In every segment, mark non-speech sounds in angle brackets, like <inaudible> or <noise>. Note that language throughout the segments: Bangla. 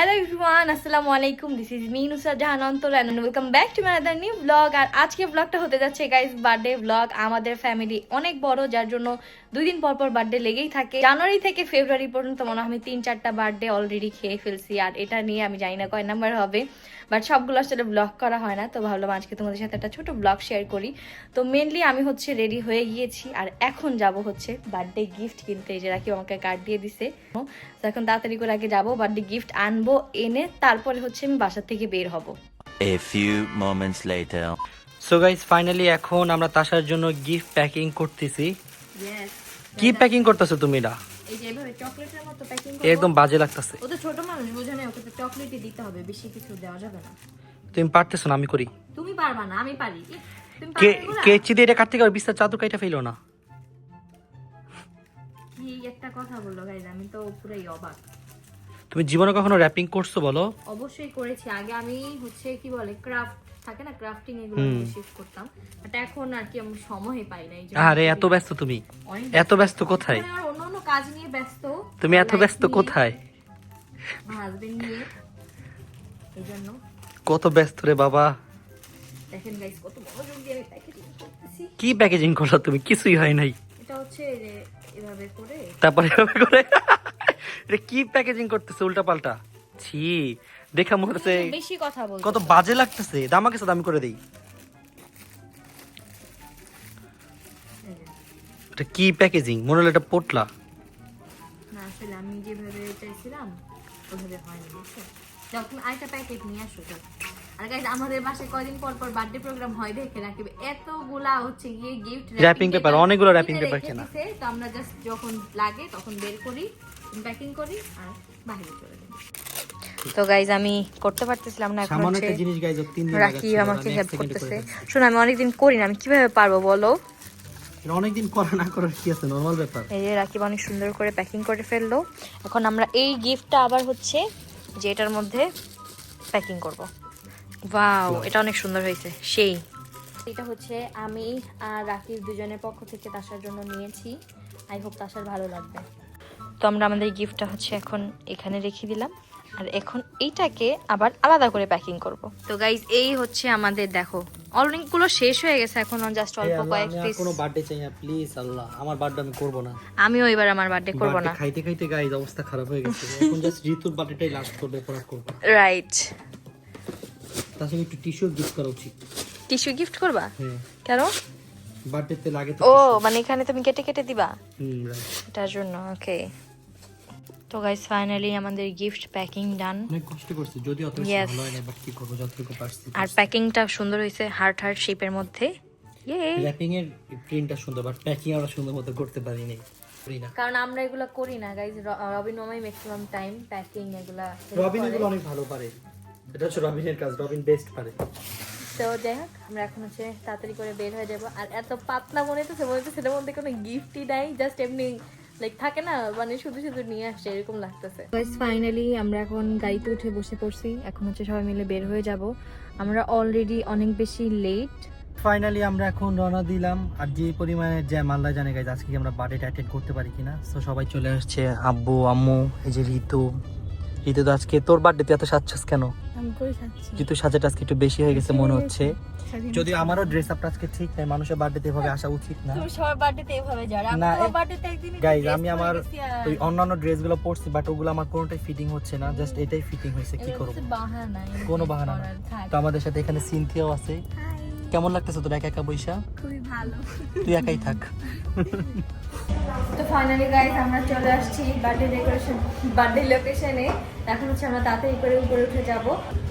হ্যালো ইভরিওয়ান আসসালামু আলাইকুম this is me Nusrat Jahan Antor and welcome back to my other new vlog আর আজকে ব্লগটা হতে যাচ্ছে গাইজ বার্থডে ব্লগ আমাদের ফ্যামিলি অনেক বড়, যার জন্য দুই দিন পর পর বার্থডে লেগেই থাকে। জানুয়ারি থেকে ফেব্রুয়ারি পর্যন্ত মনে হয় আমি তিন চারটা বার্থডে অলরেডি খেয়ে ফেলছি আর এটা নিয়ে আমি জানি না কয় নাম্বার হবে। বাট সবগুলো আসলে ব্লগ করা হয় না তো ভাবলাম আজকে তোমাদের সাথে একটা ছোট ব্লগ শেয়ার করি। তো মেনলি আমি হচ্ছে রেডি হয়ে গিয়েছি আর এখন যাব হচ্ছে বার্থডে গিফট কিনতে। এই যে রাখি আমাকে কার্ড দিয়ে দিছে। তো এখন তাড়াতাড়ি করে আগে যাব বার্থডে গিফট আনব এনে তারপরে হচ্ছে আমি বাসা থেকে বের হব। A few moments later. So guys finally এখন আমরা তাসার জন্য গিফট প্যাকিং করতেছি। কি প্যাকিং করতেছো তুমি না এই যে এভাবে চকলেটের মতো প্যাকিং একদম বাজে লাগতেছে। ও তো ছোট মানুষ বোঝে না ওকে তো চকলেটই দিতে হবে বেশি কিছু দেওয়া যাবে না। তুমি পারতেছো না আমি করি। তুমি পারবা না আমি পারি। তুমি কে কেচি দিয়ে এটা কাটতে গেলে বিস্তার চাদর কাইটা ফেলো না। কি একটা কথা বলল গাইজ আমি তো পুরাই অবাক। তুমি জীবনে কখনো র্যাপিং করছ বলো? অবশ্যই করেছি। আগে আমি হচ্ছে কি বলে ক্রাফট থাকে না ক্রাফটিং এগুলো শিফট করতাম। বাট এখন আর কি আমি সময় পাই না আরে এত ব্যস্ত তুমি। এত ব্যস্ত। কোথায়? অন্য অন্য কাজ নিয়ে ব্যস্ত তুমি এত ব্যস্ত কোথায়? হাজবেন্ড নিয়ে এই জন্য। কত ব্যস্ত রে বাবা। দেখেন গাইস কত মনোযোগ দিয়ে আমি প্যাকেজিং করতেছি। কি প্যাকেজিং করল তুমি? কিছুই হয় নাই। এটা হচ্ছে এভাবে করে। তারপরে এভাবে করে? <laughs> এটা কি প্যাকেজিং করতেছে? উল্টা পাল্টা ছি দেখা মনে হচ্ছে বেশি কথা বলতে কত বাজে লাগতেছে। দাম দামি করে দেই। এটা কি প্যাকেজিং মনে হলো এটা পোটলা। না আসলে আমি যেভাবে চাইছিলাম ওইভাবে হয়নি বুঝছ? যখন আরেকটা প্যাকেট নিয়ে আসো আর গাইজ আমাদের বাসায় কয়দিন পর পর বার্থডে প্রোগ্রাম হয় দেখে রাখবে। এতগুলা হচ্ছে গিয়ে গিফট paper, অনেকগুলো কেনা। তো আমরা জাস্ট যখন লাগে তখন বের করি প্যাকিং করি আর বাইরে চলে যাই। তো গাইজ আমি করতে পারতেছিলাম না এখন রাখি আমাকে হেল্প করতেছে। শোনো আমি অনেকদিন করি না আমি কীভাবে পারব বলো? অনেকদিন করা না করার কি আছে? নরমাল ব্যাপার। এই যে রাকিব অনেক সুন্দর করে প্যাকিং করে ফেলল। এখন আমরা এই গিফটটা আবার হচ্ছে যে এটার মধ্যে প্যাকিং করব। ওয়াও এটা অনেক সুন্দর হয়েছে সেই। এটা হচ্ছে আমি আর রাকিব দুজনের পক্ষ থেকে তাসার জন্য নিয়েছি। আই হোপ তাসার ভালো লাগবে। তো আমরা আমাদের গিফটটা হচ্ছে এখন এখানে রেখে দিলাম। আর এখন এইটাকে আবার আলাদা করে প্যাকিং করব। তো গাইজ এই হচ্ছে আমাদের দেখো অনেকগুলো শেষ হয়ে গেছে এখন জাস্ট অল্প কয়েক পিস কোনো বার্থডে চাই না প্লিজ আল্লাহ আমার বার্থডে আমি করব না। আমিও এবার আমার বার্থডে করব না। খাইতে খাইতে গাইজ অবস্থা খারাপ হয়ে গেছে। এখন জাস্ট ঋতুর বার্থডেটাই লাস্ট করবে আর করব। রাইট সঙ্গে একটু টিস্যু গিফট করা উচিত। টিস্যু গিফট করবা? হ্যাঁ। কেন? বার্থডেতে লাগে তো ও মানে এখানে তুমি কেটে কেটে দিবা? হুম right. এটার জন্য ওকে তো গাইস ফাইনালি আমাদের গিফট প্যাকিং ডান অনেক কষ্ট করছি যদি অত বেশি ভালো হয় না বাট কি করব যতটুকু পারছি আর প্যাকিংটা সুন্দর হয়েছে হার্ট হার্ট শেপের মধ্যে। ইয়ে র্যাপিং এর প্রিন্টটা সুন্দর বাট প্যাকিং আমরা সুন্দর মতো করতে পারি নাই পারি না। কারণ আমরা এগুলো করি না গাইজ রবিন মামাই ম্যাক্সিমাম টাইম প্যাকিং এগুলা রবিন এগুলো অনেক ভালো পারে। এটা হচ্ছে রবিনের কাজ রবিন বেস্ট পারে। তো যাই হোক আমরা এখন হচ্ছে তাড়াতাড়ি করে বের হয়ে যাব। আর এত পাতলা মনে হচ্ছে মনে হচ্ছে সেটার মধ্যে কোনো গিফটই নাই জাস্ট এমনি লাইক থাকে না মানে শুধু শুধু নিয়ে আসছে এরকম লাগতেছে। ফাইনালি আমরা এখন গাড়িতে উঠে বসে পড়ছি। এখন হচ্ছে সবাই মিলে বের হয়ে যাব। আমরা অলরেডি অনেক বেশি লেট ফাইনালি আমরা এখন রওনা দিলাম। আর যে পরিমাণে যে মালদা জানে গাইজ আজকে কি আমরা বার্থডে অ্যাটেন্ড করতে পারি কিনা। তো সবাই চলে আসছে আব্বু আম্মু এই যে ঋতু। ঋতু তো আজকে তোর বার্থডে এত সাজছিস কেন? আমি করে সাজাটা আজকে একটু বেশি হয়ে গেছে মনে হচ্ছে। যদিও আমারও ড্রেস আপটা আজকে ঠিক নাই মানুষের বার্থডেতে এভাবে আসা উচিত না। তুমি সবার বার্থডেতে এভাবে যাও আমি না, তোমার বার্থডেতে একদিন গাইজ আমি আমার ওই অন্যান্য ড্রেসগুলো পরছি বাট ওগুলো আমার কোনোটাই ফিটিং হচ্ছে না জাস্ট এটাই ফিটিং হয়েছে কি করব? বাহানা কোনো বাহানা না। তো আমাদের সাথে এখানে সিনথিয়াও আছে। কেমন লাগতেছে তোর একা একা বৈশা খুবই ভালো। তুই একাই থাক। তো ফাইনালি গাইস আমরা চলে আসছি বার্থডে ডেকোরেশন বার্থডে লোকেশনে এখন হচ্ছে আমরা তাড়াতাড়ি করে উপরে উঠে যাব।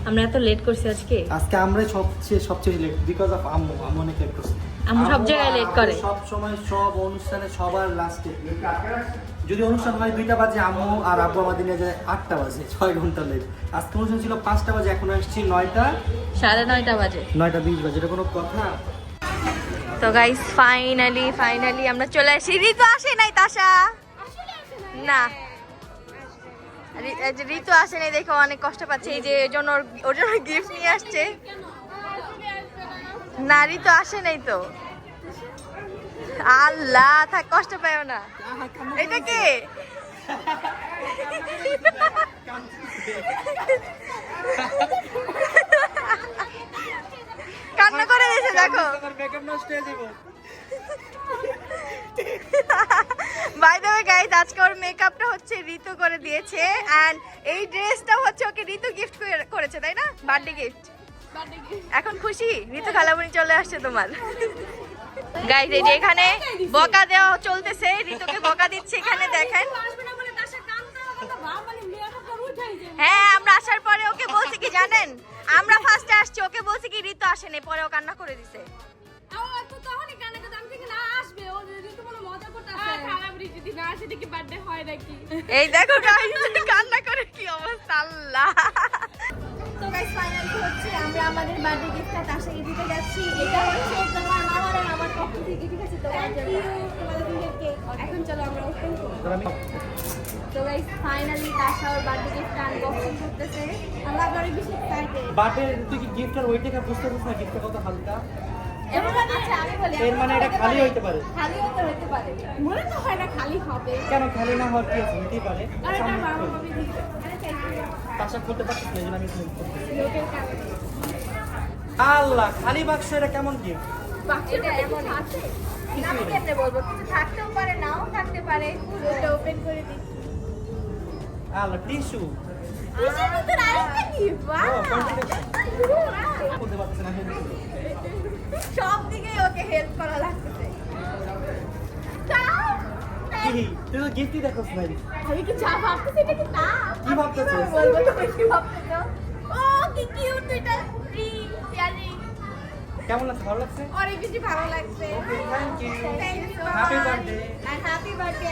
আমরা এত লেট করছি আজকে। আজকে আমরা সবচেয়ে সবচেয়ে লেট বিকজ অফ আম্মু। আম্মু অনেক লেট করছে। আম্মু সব জায়গায় লেট করে। সব সময় সব অনুষ্ঠানে সবার লাস্টে যদি অনুষ্ঠান হয় দুইটা বাজে আম্মু আর আব্বু আমাদের নিয়ে যায় আটটা বাজে ছয় ঘণ্টা লেট আজকে অনুষ্ঠান ছিল পাঁচটা বাজে এখন আসছি নয়টা। সাড়ে নয়টা বাজে। নয়টা বিশ বাজে এটা কোনো কথা? তো গাইস ফাইনালি ফাইনালি আমরা চলে আসি। ঋতু আসে নাই তাসা না। ঋতু আসে নাই দেখে অনেক কষ্ট পাচ্ছে। এই যে এর জন্য ওর- জন্য গিফট নিয়ে আসছে। না ঋতু আসে নাই তো। আল্লাহ থাক কষ্ট পাইও না। এটা কে? <laughs> কান্না করে দেখো। মেকআপটা হচ্ছে ঋতু করে দিয়েছে এই ড্রেসটা হচ্ছে ওকে ঋতু গিফট করেছে, তাই না? বার্থডে গিফট এখন খুশি? ঋতু খালামণি চলে আসছে তোমার। এখানে বকা দেওয়া চলতেছে, ঋতুকে বকা দিচ্ছে এখানে, দেখেন। হ্যাঁ আমরা আসার পরে ওকে বলছি কি, জানেন? আমরা ফার্স্টে আসছি ওকে বলছি কি ঋতু আসেনি পরে ও কান্না করে দিছে। এই দেখো কান্না করে কি অবস্থা আল্লাহ। তো গাইস ফাইনালি হচ্ছে আমরা আমাদের বার্থডে গিফটটা তাশাকে দিতে যাচ্ছি। এটা হচ্ছে তোমার মামার আর আমার পক্ষ থেকে ঠিক আছে? তোমার জন্য তোমাদের দুজনকে। এখন চলো আমরা ওপেন করব। তো গাইস ফাইনালি তাশা ওর বার্থডে গিফটটা আনবক্সিং করতেছে। আমরা অনেক বেশি এক্সাইটেড বাটে তুই কি গিফটের ওই টাকা বুঝতে পারছিস না গিফটটা কত হালকা? এবার আচ্ছা আমি বলি এর মানে এটা খালি হইতে পারে। খালি হতে হতে পারে। মনে তো হয় না খালি হবে। কেন খালি না হওয়ার কি আছে? হইতেই পারে। আর এটা মামা মামি দিতে আরে থ্যাংক ইউ আশা করতে পারছিস না এই আমি ফোন করতেছি লোকের কাছে। আল্লাহ খালি বাক্স এটা কেমন গিফট এটা এমন আছে? আমি কেমনে বলব? কিছু থাকতেও পারে নাও থাকতে পারে। ওটা ওপেন করে দিই আল্লাহ টিস্যু কিসের মধ্যে আরেকটা কি সব দিকে ওকে হেল্প করা লাগতেছে তুই তো গিফটই দেখোস ভাই আমি কি যা ভাবতেছি? এটা কি তা কি ভাবতেছিস? বলব তুমি কি ভাবতেছো ও কি কিউট এটা রিং ইয়ারিং কেমন লাগছে? ভালো লাগছে? অনেক বেশি ভালো লাগছে। Okay, thank you. Thank you Happy birthday. Happy birthday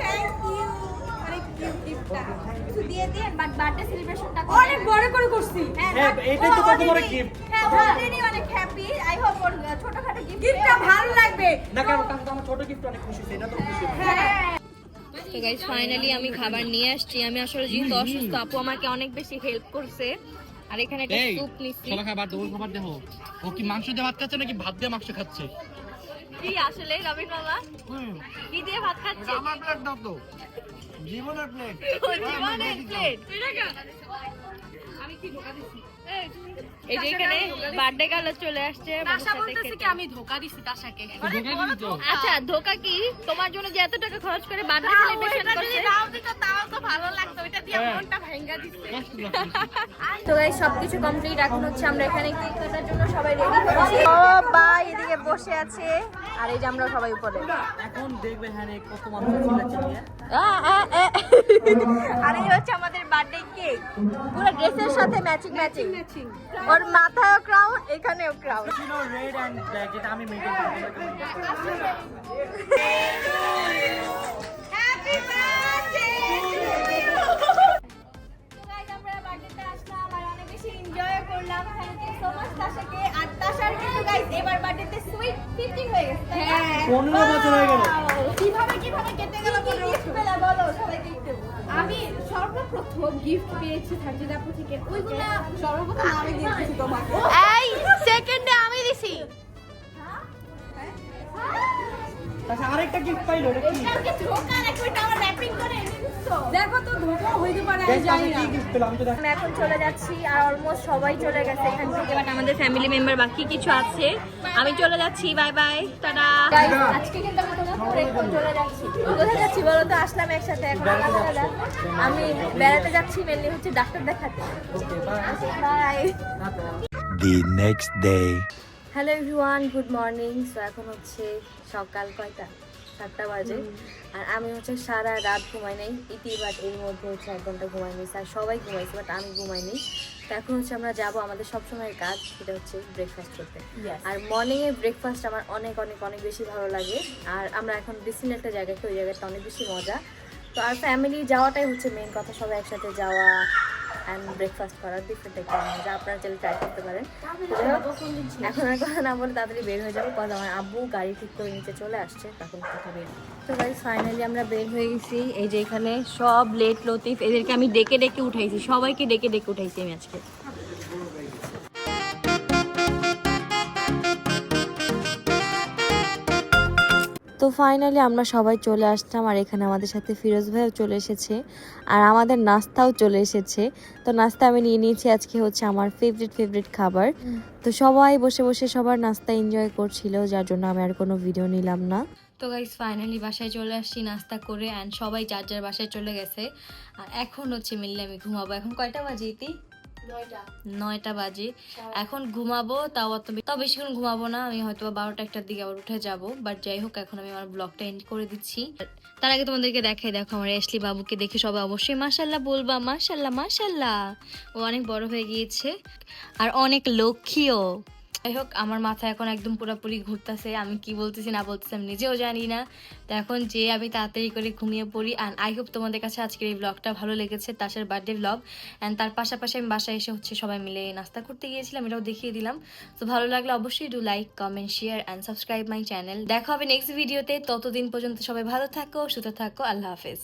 thank you অনেক বড় করে করছি। হ্যাঁ হ্যাঁ, but এটাই তো কত বড় already- gift। হ্যাঁ অলরেডি অনেক হ্যাপি আই হোপ ওর ছোটখাটো গিফটটা ভালো লাগবে। না কেন? কাছে আমার ছোট গিফট অনেক খুশি এটা তো খুশি হ্যাঁ। তো গাইস ফাইনালি আমি খাবার নিয়ে আসছি। আমি আসলে যেহেতু অসুস্থ আপু আমাকে অনেক বেশি হেল্প করছে। আর এখানে একটা স্যুপ নিচ্ছি। সবাই খাবার দেবো খাবার ও কি মাংস দিয়ে ভাত খাচ্ছে নাকি ভাত দিয়ে মাংস খাচ্ছে? কি আসলে রবি মামা। কি দিয়ে ভাত খাচ্ছে? আমার প্লেট দাও তো। জীবনের প্লেট জীবনের প্লেট এই যে এখানে বার্থডে গার্ল চলে আসছে বলতেছে কি আমি ধোকা দিছি তাশাকে আচ্ছা ধোকা কি? তোমার জন্য যে এত টাকা খরচ করে বার্থডে সেলিব্রেশন করছে তাও দিত তাও তো ভালো লাগতো এটা দিয়ে মনটা ভাঙা দিচ্ছে তো গাইস সবকিছু কমপ্লিট এখন হচ্ছে আমরা এখানে কেক কাটার জন্য সবাই রেডি হচ্ছি ও বা এদিকে বসে আছে। আর এই যে আমরা সবাই উপরে। এখন দেখবে হ্যাঁ কত মানুষ চিল্লাচ্ছে নিয়ে আ, আ, আ। আর এই হচ্ছে আমাদের বার্থডে কেক পুরো ড্রেসের সাথে ম্যাচিং ম্যাচিং ওর মাথায়ও ক্রাউন এখানেও ক্রাউন রেড অ্যান্ড ব্ল্যাক যেটা আমি মেনটেন করি হ্যাপি বার্থডে আর কিন্তু গাইস এবার বার্থডেতে সুইট 15 হয়ে গেছে। হ্যাঁ। 15 বছর হয়ে গেল। কীভাবে কীভাবে কেটে গেল বলো পেলা বলো সবাইকে একটু। আমি সর্বপ্রথম গিফট পেয়েছি সাজিদ আপু থেকে ওইগুলা সর্বপ্রথম আমি দিয়েছি তোমাকে। এই সেকেন্ডে আমি দিছি। আচ্ছা আরেকটা গিফট পাইলো এটা কি? এটাকে ধোকা রাখো এটা আমার র্যাপিং করে দেখো তো ধোকা হইতে পারে আমি জানি না। গিফট পেলাম? তো দেখ। এখন চলে যাচ্ছি আর অলমোস্ট সবাই চলে গেছে এখান থেকে। বাট আমাদের ফ্যামিলি মেম্বার বাকি কিছু আছে। আমি চলে যাচ্ছি বাই বাই টাটা। আজকে কিন্তু আমরা চলে যাচ্ছি। কোথায় যাচ্ছি বলো তো? আসলাম একসাথে এখন আলাদা আলাদা। আমি বেড়াতে যাচ্ছি মেনলি হচ্ছে ডাক্তার দেখাতে। Okay bye bye The next day. Hello everyone good morning so এখন হচ্ছে সকাল কয়টা? সাতটা বাজে। আর আমি হচ্ছে সারা রাত ঘুমাই নাই। ইতি বাট এর মধ্যে হচ্ছে এক ঘণ্টা ঘুমাই নিয়েছি আর সবাই ঘুমাইছে বাট আমি ঘুমাইনি তো এখন হচ্ছে আমরা যাব আমাদের সবসময়ের কাজ সেটা হচ্ছে ব্রেকফাস্ট করতে। আর মর্নিংয়ে ব্রেকফাস্ট আমার অনেক অনেক অনেক বেশি ভালো লাগে। আর আমরা এখন ডিসিন একটা জায়গাতে ওই জায়গাটা অনেক বেশি মজা। তো আর ফ্যামিলি যাওয়াটাই হচ্ছে মেন কথা সবাই একসাথে যাওয়া অ্যান্ড ব্রেকফাস্ট করার ডিফারেন্ট একটা যা আপনারা চাইলে ট্রাই করতে পারেন। এখন আর কথা না বলে তাড়াতাড়ি বের হয়ে যাব। কারণ আমার আব্বু গাড়ি ঠিক করে নিচে চলে আসছে, তখন কথা বের। তো গাইজ ফাইনালি আমরা বের হয়ে গেছি। এই যে এখানে সব লেট লতিফ, এদেরকে আমি ডেকে ডেকে উঠাইছি, সবাইকে ডেকে ডেকে উঠাইছি আমি আজকে। তো ফাইনালি আমরা সবাই চলে আসলাম আর এখানে আমাদের সাথে ফিরোজ ভাইও চলে এসেছে আর আমাদের নাস্তাও চলে এসেছে। তো নাস্তা আমি নিয়ে নিয়েছি, আজকে হচ্ছে আমার ফেভারিট ফেভারিট খাবার। তো সবাই বসে বসে সবার নাস্তা এনজয় করছিল, যার জন্য আমি আর কোনো ভিডিও নিলাম না। তো গাইস ফাইনালি বাসায় চলে আসছি নাস্তা করে অ্যান্ড সবাই যার যার বাসায় চলে গেছে। আর এখন হচ্ছে মিললে আমি ঘুমাবো। এখন কয়টা বাজে ইতি? নয়টা। বাজে। এখন ঘুমাবো তাও অত তাও বেশিক্ষণ ঘুমাবো না। আমি হয়তো বারোটা একটার দিকে আবার উঠে যাব। বাট যাই হোক এখন আমি আমার ব্লগটা এন্ড করে দিচ্ছি। তার আগে তোমাদেরকে দেখাই দেখো আমার এসলি বাবুকে দেখে সবাই অবশ্যই মাসাল্লাহ বলবা মাসাল্লাহ মাসাল্লাহ ও অনেক বড় হয়ে গিয়েছে। আর অনেক লক্ষ্মীও। যাই হোক আমার মাথা এখন একদম পুরোপুরি ঘুরতেছে। আমি কি বলতেছি না বলতেছি আমি নিজেও জানি না। তো এখন যে আমি তাড়াতাড়ি করে ঘুমিয়ে পড়ি অ্যান্ড আই হোপ তোমাদের কাছে আজকের এই ব্লগটা ভালো লেগেছে, তাসের বার্থডে ব্লগ অ্যান্ড তার পাশাপাশি আমি বাসায় এসে হচ্ছে সবাই মিলে নাস্তা করতে গিয়েছিলাম, এটাও দেখিয়ে দিলাম। তো ভালো লাগলে অবশ্যই do like comment share and subscribe my channel দেখা হবে নেক্সট ভিডিওতে ততদিন পর্যন্ত সবাই ভালো থাকো, সুস্থ থাকো। আল্লাহ হাফেজ।